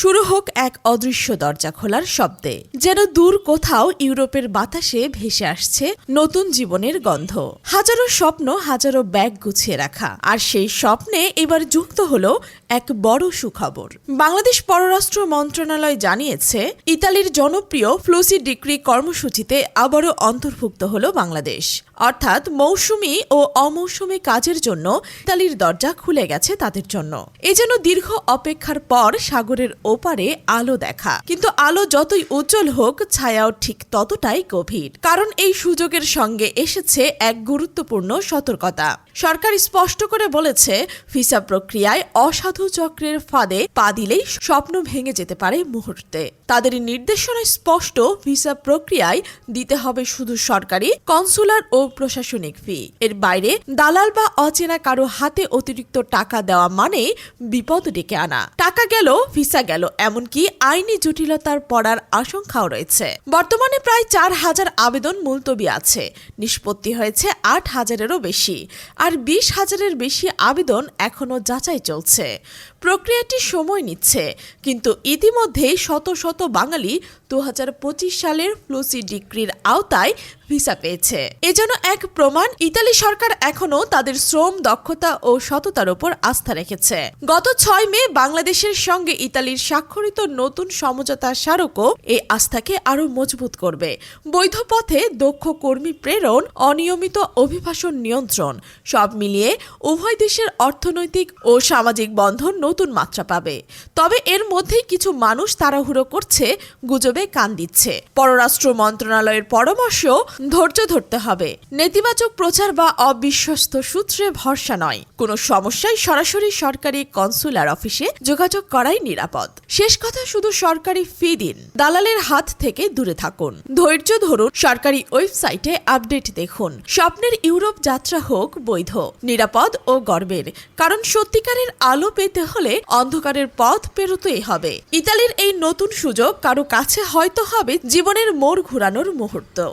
শুরু হোক এক অদৃশ্য দরজা খোলার শব্দে, যেন দূর কোথাও ইউরোপের বাতাসে ভেসে আসছে নতুন জীবনের গন্ধ। হাজারো স্বপ্ন, হাজারো ব্যাগ গুছিয়ে রাখা, আর সেই স্বপ্নে এবার যুক্ত হলো এক বড় সুখবর। বাংলাদেশ পররাষ্ট্র মন্ত্রণালয় জানিয়েছে, ইতালির জনপ্রিয় ফ্লুসি ডিগ্রি কর্মসূচিতে আবারও অন্তর্ভুক্ত হলো বাংলাদেশ। অর্থাৎ মৌসুমি ও অমৌসুমি কাজের জন্য ইতালির দরজা খুলে গেছে তাদের জন্য। এ যেন দীর্ঘ অপেক্ষার পর সাগরের ওপারে আলো দেখা। কিন্তু আলো যতই উজ্জ্বল হোক, ছায়াও ঠিক ততটাই গভীর। কারণ এই সুযোগের সঙ্গে এসেছে এক গুরুত্বপূর্ণ সতর্কতা। সরকার স্পষ্ট করে বলেছে, ভিসা প্রক্রিয়ায় অসাধু চক্রের ফাঁদে পা দিলেই স্বপ্ন ভেঙে যেতে পারে মুহূর্তে। তাদের নির্দেশনায় স্পষ্ট, ভিসা প্রক্রিয়ায় দিতে হবে শুধু সরকারি, কনসুলার ও প্রশাসনিক ফি। এর বাইরে, দালাল বা অচেনা কারও হাতে অতিরিক্ত টাকা দেওয়া মানে বিপদ ডেকে আনা। টাকা গেল ভিসা গেল এমনকি আইনি জটিলতার পড়ার আশঙ্কাও রয়েছে। বর্তমানে প্রায় চার হাজার আবেদন মুলতবি আছে। নিষ্পত্তি হয়েছে আট হাজারেরও বেশি। আর বিশ হাজারের বেশি আবেদন এখনও যাচাই চলছে। প্রক্রিয়াটি সময় নিচ্ছে, কিন্তু ইতিমধ্যেই শত শত বাঙালি দু হাজার পঁচিশ সালের ফ্লুসি ডিগ্রির আওতায় ভিসা পেয়েছে। এ যেন এক প্রমাণ ইতালি সরকার এখনও তাদের শ্রম, দক্ষতা ও সততার উপর আস্থা রেখেছে। গত ছয় মে বাংলাদেশের সঙ্গে ইতালির স্বাক্ষরিত নতুন সমঝোতা স্মারকও এই আস্থাকে আরও মজবুত করবে। বৈধ পথে দক্ষ কর্মী প্রেরণ, অনিয়মিত অভিবাসন নিয়ন্ত্রণ, সব মিলিয়ে উভয় দেশের অর্থনৈতিক ও সামাজিক বন্ধন নতুন মাত্রা পাবে। তবে এর মধ্যেই কিছু মানুষ তাড়াহুড়ো করছে, গুজবে কান দিচ্ছে। পররাষ্ট্র মন্ত্রণালয়ের পরামর্শ ধৈর্য ধরতে হবে। নেতিবাচক প্রচার বা অবিশ্বস্ত সূত্রে ভরসা নয়। কোনো সমস্যায় সরাসরি সরকারি কনসুলার অফিসে যোগাযোগ করাই নিরাপদ। শেষ কথা শুধু সরকারি ফি দিন। দালালের হাত থেকে দূরে থাকুন। ধৈর্য ধরুন সরকারি ওয়েবসাইটে আপডেট দেখুন। স্বপ্নের ইউরোপ যাত্রা হোক, বৈধ, নিরাপদ ও গর্বের। কারণ সত্যিকারের আলো পেতে হলে অন্ধকারের পথ পেরোতেই হবে। ইতালির এই নতুন সুযোগ কারও কাছে হয়তো হবে জীবনের মোড় ঘুরানোর মুহূর্ত।